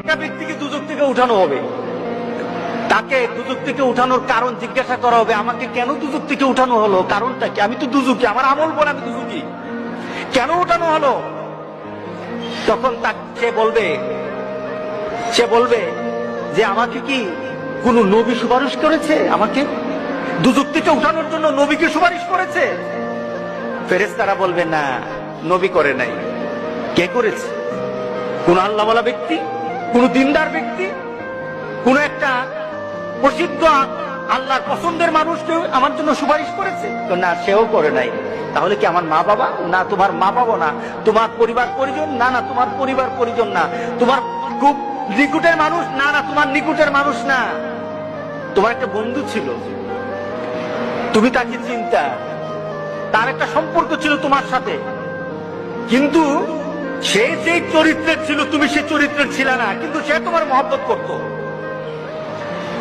একটা ব্যক্তিকে দুজক থেকে উঠানো হবে। তাকে দুজক থেকে উঠানোর কারণ জিজ্ঞাসা করা হবে, আমাকে কেন দুজক থেকে উঠানো হলো? কারণটা কি? আমি তো দুজুকি আমার আমল বলে আমি দুজুকি কেন উঠানো হলো? তখন সে বলবে সে বলবে যে আমাকে কি কোন নবী সুপারিশ করেছে আমাকে? দুজক থেকে উঠানোর জন্য নবীকে সুপারিশ করেছে? ফেরেস্তারা বলবে, না, নবী করে নাই। কে করেছে? কোন আল্লাহওয়ালা ব্যক্তি? কোন দিনদার ব্যক্তি, কোন একটা প্রসিদ্ধ আল্লাহর পছন্দের মানুষ কেউ আমার জন্য সুপারিশ করেছে? তো না, সেও করে নাই। তাহলে কি আমার মা বাবা? না, তোমার মা বাবা না। তোমার পরিবার পরিজন? না না, তোমার পরিবার পরিজন না। তোমার খুব নিকুটের মানুষ? না না, তোমার নিকুটের মানুষ না। তোমার একটা বন্ধু ছিল। তুমি তাকে চিন্তা। তার একটা সম্পর্ক ছিল তোমার সাথে। কিন্তু সে যে চরিত্রের ছিল, তুমি সে চরিত্রের ছিল না, কিন্তু সে তোমার মহব্বত করত।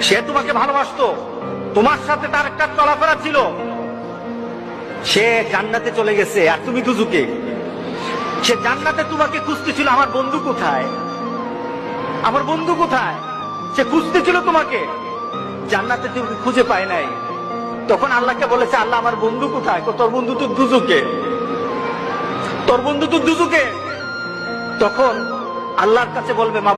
সে তোমাকে ভালোবাসতো। তোমার সাথে তার একটা চলাফেরা ছিল। সে জান্নাতে চলে গেছে, আর তুমি দুজুকে। সে জান্নাতে তোমাকে খুঁজতেছিল, আমার বন্ধু কোথায়? আমার বন্ধু কোথায়? সে খুঁজতেছিল তোমাকে। জান্নাতে তুমি খুঁজে পায় নাই। তখন আল্লাহকে বলেছে, আল্লাহ, আমার বন্ধু কোথায়? তোর বন্ধু তো দুজুকে। তোর বন্ধু তো দুজুকে। তখন আল্লাহর কাছে বলবে